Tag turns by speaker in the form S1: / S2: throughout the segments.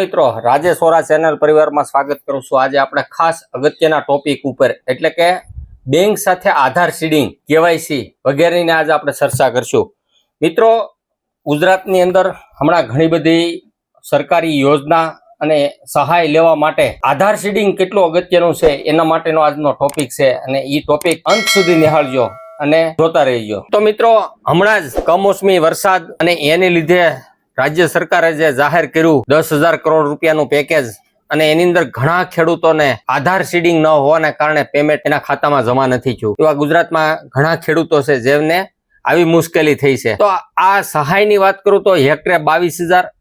S1: મિત્રો, રાજેશ વોરા ચેનલ પરિવારમાં સ્વાગત કરું છું. આજે આપણે ખાસ અગત્યના ટોપિક ઉપર, એટલે કે બેંક સાથે આધાર સીડિંગ, કેવાયસી વગેરેની આજે આપણે ચર્ચા કરશું. મિત્રો, ગુજરાતની અંદર હમણાં ઘણી બધી સરકારી યોજના અને સહાય લેવા માટે આધાર સીડિંગ કેટલું અગત્યનું છે, એના માટેનો આજનો ટોપિક છે અને એ ટોપિક અંત સુધી નિહાળજો અને જોતા રહેજો. તો મિત્રો, હમણાં જ કમોસમી વરસાદ અને એને લીધે રાજ્ય સરકારે જે જાહેર કર્યું, દસ હજાર કરોડ રૂપિયાનું પેકેજ અને એની અંદર ઘણા ખેડૂતોને આધાર સીડિંગ ન હોવાના કારણે પેમેન્ટ એના ખાતામાં જમા નથી થયું. એવા ગુજરાતમાં ઘણા ખેડૂતો છે જેમને આવી મુશ્કેલી થઈ છે. તો આ સહાયની વાત કરું તો હેક્ટરે બાવીસ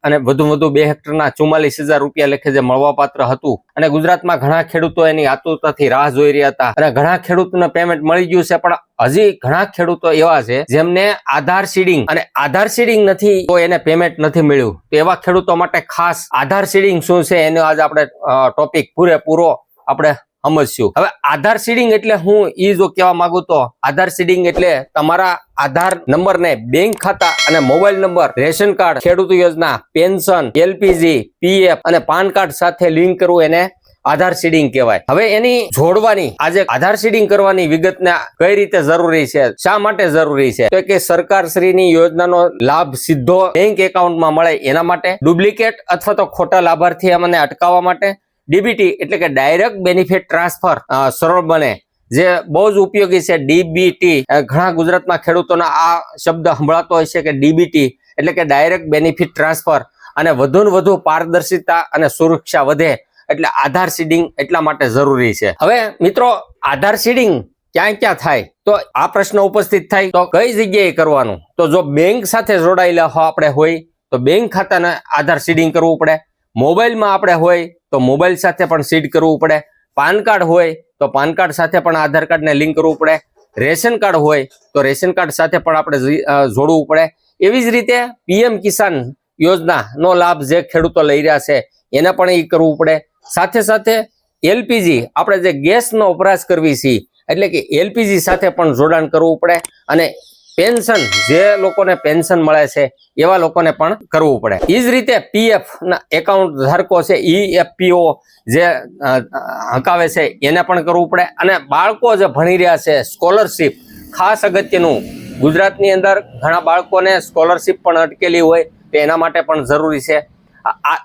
S1: અને વધુ વધુ બે હેક્ટરના ચુમ્માલીસ રૂપિયા લેખે જે મળવાપાત્ર હતું. અને ગુજરાતમાં ઘણા ખેડૂતો એની આતુરતાથી રાહ જોઈ રહ્યા હતા. અને ઘણા ખેડૂતોને પેમેન્ટ મળી ગયું છે પણ હજી ઘણા ખેડૂતો એવા છે જેમને આધાર સીડિંગ અને આધાર સીડિંગ નથી તો એને પેમેન્ટ નથી મળ્યું. તો એવા ખેડૂતો માટે ખાસ આધાર સીડિંગ શું છે એનો આજે આપણે ટોપિક પૂરેપૂરો આપણે સમજશું. હવે આધાર સીડિંગ એટલે હું ઈ જો કહેવા માંગુ તો, આધાર સીડિંગ એટલે તમારા આધાર નંબર ને બેંક ખાતા અને મોબાઈલ નંબર, રેશન કાર્ડ, ખેડૂત યોજના, પેન્શન, એલપીજી, પીએફ અને પાન કાર્ડ સાથે લિંક કરવું એને આધાર સીડિંગ કહેવાય. હવે એની જોડવાની, આજે આધાર સીડિંગ કરવાની વિગતને કઈ રીતે જરૂરી છે, શા માટે જરૂરી છે? તો કે સરકાર શ્રીની યોજનાનો લાભ સીધો બેંક એકાઉન્ટમાં મળે એના માટે. ડુપ્લિકેટ અથવા તો ખોટા લાભાર્થી અમને અટકાવવા માટે. ડીબીટી એટલે કે ડાયરેક્ટ બેનિફિટ ટ્રાન્સફર સરળ બને. જે બહુ જ ઉપયોગી છે ડીબીટી ઘણા ગુજરાતમાં ખેડૂતોના આ શબ્દ સંભળાતો હોય છે કે ડીબીટી એટલે કે ડાયરેક્ટ બેનિફિટ ટ્રાન્સફર અને વધુ વધુ પારદર્શિતા અને સુરક્ષા વધે એટલે આધાર સીડિંગ એટલા માટે જરૂરી છે. હવે મિત્રો, આધાર સીડિંગ ક્યાં ક્યાં થાય? તો આ પ્રશ્ન ઉપસ્થિત થાય. તો કઈ જગ્યાએ કરવાનું? તો જો બેંક સાથે જોડાયેલા આપણે હોય, તો બેંક ખાતાને આધાર સીડિંગ કરવું પડે. મોબાઈલમાં આપણે હોય તો મોબાઈલ સાથે પણ સીડ કરવું પડે. પાન કાર્ડ હોય તો પાન કાર્ડ સાથે પણ આધાર કાર્ડને લિંક કરવું પડે. રેશન કાર્ડ હોય તો રેશન કાર્ડ સાથે પણ આપણે જોડવું પડે. એવી જ રીતે પીએમ કિસાન યોજનાનો લાભ જે ખેડૂતો લઈ રહ્યા છે, એને પણ એ કરવું પડે. સાથે સાથે એલપીજી, આપણે જે ગેસનો વપરાશ કરવી છીએ એટલે કે એલપીજી સાથે પણ જોડાણ કરવું પડે. અને પેન્શન જે લોકોને પેન્શન મળે છે, એવા લોકોને પણ કરવું પડે. એ જ રીતે પીએફ ના એકાઉન્ટ ધારકો છે ઈએફપીઓ જે હકાવે છે, એને પણ કરવું પડે. અને બાળકો જે ભણી રહ્યા છે, સ્કોલરશીપ, ખાસ અગત્યનું, ગુજરાતની અંદર ઘણા બાળકોને સ્કોલરશીપ પણ અટકેલી હોય, તો એના માટે પણ જરૂરી છે.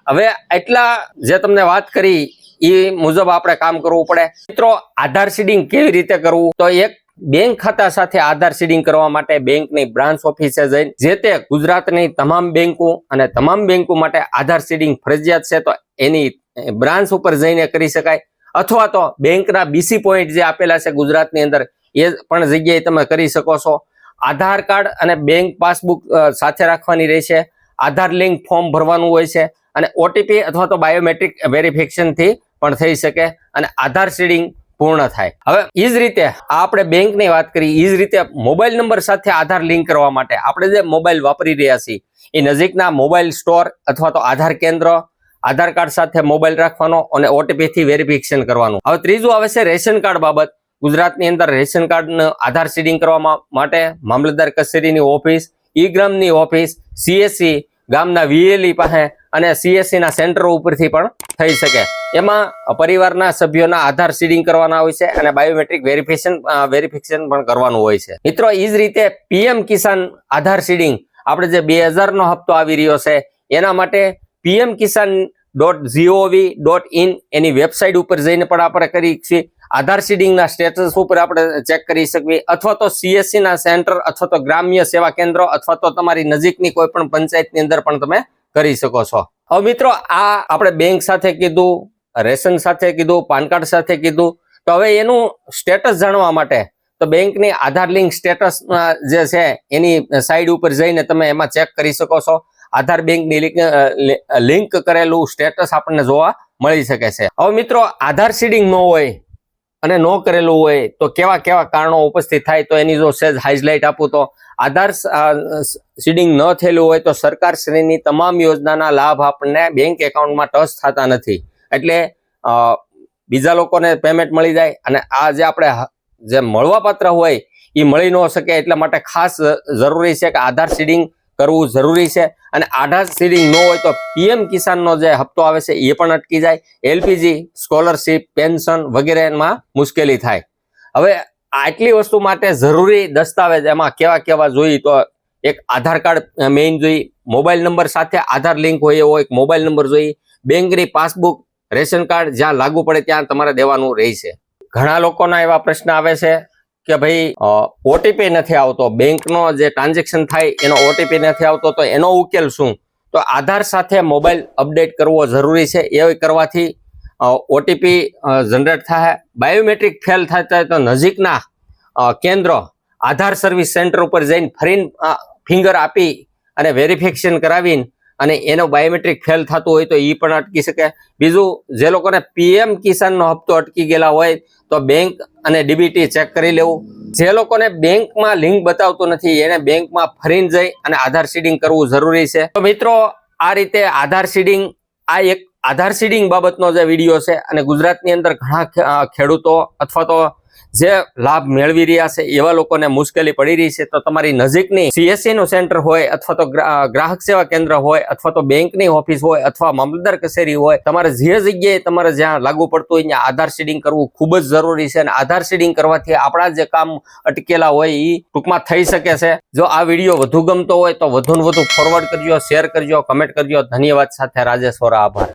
S1: હવે એટલા જે તમને વાત કરી એ મુજબ આપણે કામ કરવું પડે. મિત્રો, આધાર સીડિંગ કેવી રીતે કરવું? તો એક બેંક ખાતા સાથે આધાર સીડિંગ કરવા માટે બેંકની બ્રાન્ચ ઓફિસે જઈને જે તે ગુજરાતની તમામ બેંકો અને તમામ બેંકો માટે આધાર સીડિંગ ફરજિયાત છે, તો એની બ્રાન્ચ ઉપર જઈને કરી શકાય. અથવા તો બેંકના બીસી પોઈન્ટ જે આપેલા છે ગુજરાતની અંદર, એ પણ જગ્યાએ તમે કરી શકો છો. આધાર કાર્ડ અને બેંક પાસબુક સાથે રાખવાની રહેશે. આધાર લિંક ફોર્મ ભરવાનું હોય છે અને ઓટીપી અથવા તો બાયોમેટ્રિક વેરિફિકેશનથી પણ થઈ શકે. અને આધાર સીડિંગ પૂર્ણ થાય. હવે એ જ રીતે આપણે બેંકની વાત કરી એ જ રીતે મોબાઈલ નંબર સાથે આધાર લિંક કરવા માટે આપણે જે મોબાઈલ વાપરી રહ્યા છીએ એ નજીકના મોબાઈલ સ્ટોર અથવા તો આધાર કેન્દ્ર, આધાર કાર્ડ સાથે મોબાઈલ રાખવાનો અને ઓટીપીથી વેરિફિકેશન કરવાનું. હવે ત્રીજું આવે છે રેશન કાર્ડ બાબત. ગુજરાતની અંદર રેશન કાર્ડનું આધાર સીડિંગ કરવા માટે મામલતદાર કચેરીની ઓફિસ, ઈ ગ્રામની ઓફિસ સીએસસી ગામના વીએલઈ પાસે અને સીએસસીના સેન્ટરો ઉપરથી પણ થઈ શકે. એમાં પરિવારના સભ્યોના આધાર સીડિંગ કરવાના હોય છે અને બાયોમેટ્રિક વેરિફિકેશન વેરિફિકેશન પણ કરવાનું હોય છે. મિત્રો એ જ રીતે પીએમ કિસાન આધાર સીડિંગ આપણે જે બે હજારનો હપ્તો આવી રહ્યો છે, એના માટે PM Kisan dot G O V dot in any website ઉપર જઈને પણ આપણે કરી છીએ આધાર સીડિંગના સ્ટેટસ ઉપર આપણે ચેક કરી શકીએ. અથવા તો સીએસસીના સેન્ટર, અથવા તો ગ્રામ્ય સેવા કેન્દ્ર, અથવા તો તમારી નજીકની કોઈ પણ પંચાયતની અંદર પણ તમે કરી શકો છો. હવે મિત્રો, આ આપણે બેંક સાથે કીધું રેશન સાથે કીધું, પાન કાર્ડ સાથે કીધું. તો હવે એનું સ્ટેટસ જાણવા માટે તો બેંકની આધાર લિંક સ્ટેટસ જે છે એની સાઈડ ઉપર જઈને તમે એમાં ચેક કરી શકો છો. આધાર બેંકની લિંક કરેલું સ્ટેટસ આપણને જોવા મળી શકે છે. હવે મિત્રો, આધાર સીડિંગ ન હોય અને ન કરેલું હોય તો કેવા કેવા કારણો ઉપસ્થિત થાય તો એની જો સેજ હાઇલાઇટ આપું તો આધાર સીડિંગ ન થયેલું હોય તો સરકાર શ્રેણીની તમામ યોજનાના લાભ આપણને બેંક એકાઉન્ટમાં ટચ થતા નથી. એટલે બીજા લોકોને પેમેન્ટ મળી જાય અને આ જે આપણે જે મળવાપાત્ર હોય એ મળી ન શકે એટલા માટે ખાસ જરૂરી છે કે આધાર સીડિંગ કરવું જરૂરી છે. અને આધાર સીડિંગ ન હોય તો પીએમ કિસાનનો જે હપ્તો આવે છે એ પણ અટકી જાય. એલપીજી સ્કોલરશીપ પેન્શન વગેરેમાં મુશ્કેલી થાય. હવે આટલી વસ્તુ માટે જરૂરી દસ્તાવેજ એમાં કેવા કેવા જોઈએ તો એક આધાર કાર્ડ મેઇન જોઈએ, મોબાઈલ નંબર સાથે આધાર લિંક હોય એવો એક મોબાઈલ નંબર જોઈએ. બેંકની પાસબુક રેશન કાર્ડ જ્યાં લાગુ પડે ત્યાં તમારે દેવાનું રહેશે. ઘણા લોકોના એવા પ્રશ્ન આવે છે કે ભાઈ ઓટીપી નથી આવતો. બેંકનો જે ટ્રાન્ઝેક્શન થાય એનો ઓટીપી નથી આવતો, તો એનો ઉકેલ શું? તો આધાર સાથે મોબાઈલ અપડેટ કરવો જરૂરી છે. એ કરવાથી ઓટીપી જનરેટ થાય. બાયોમેટ્રિક ફેલ થતા તો નજીકના કેન્દ્ર, આધાર સર્વિસ સેન્ટર ઉપર જઈને ફરીને ફિંગર આપી અને વેરિફિકેશન કરાવીને અને એનો બાયોમેટ્રિક ફેલ થતું હોય તો એ પણ અટકી શકે. બીજું, જે લોકોને પીએમ કિસાનનો હપ્તો અટકી ગયેલા હોય, તો બેંક અને ડીબીટી ચેક કરી લેવું. જે લોકોને બેંકમાં લિંક બતાવતું નથી, એને બેંકમાં ફરીને જઈ અને આધાર સીડિંગ કરવું જરૂરી છે. તો મિત્રો, આ રીતે આધાર સીડિંગ આ એક આધાર સીડિંગ બાબતનો જે વીડિયો છે, અને ગુજરાતની અંદર ઘણા ખેડૂતો અથવા તો જે લાભ મેળવી રહ્યા છે, એવા લોકોને મુશ્કેલી પડી રહી છે, તો તમારી નજીકની સીએસસી નું સેન્ટર હોય અથવા તો ગ્રાહક સેવા કેન્દ્ર હોય અથવા તો બેંકની ઓફિસ હોય અથવા મામલતદાર કચેરી હોય, તમારે જે જગ્યાએ તમારે જ્યાં લાગુ પડતું હોય ત્યાં આધાર શેડિંગ કરવું ખૂબ જ જરૂરી છે અને આધાર શેડિંગ કરવાથી આપણા જે કામ અટકેલા હોય એ ટૂંકમાં થઈ શકે છે. જો આ વીડિયો વધુ ગમતો હોય તો વધુ ને વધુ ફોરવર્ડ કરજો શેર કરજો કમેન્ટ કરજો. ધન્યવાદ સાથે રાજેશ વોરા, આભાર.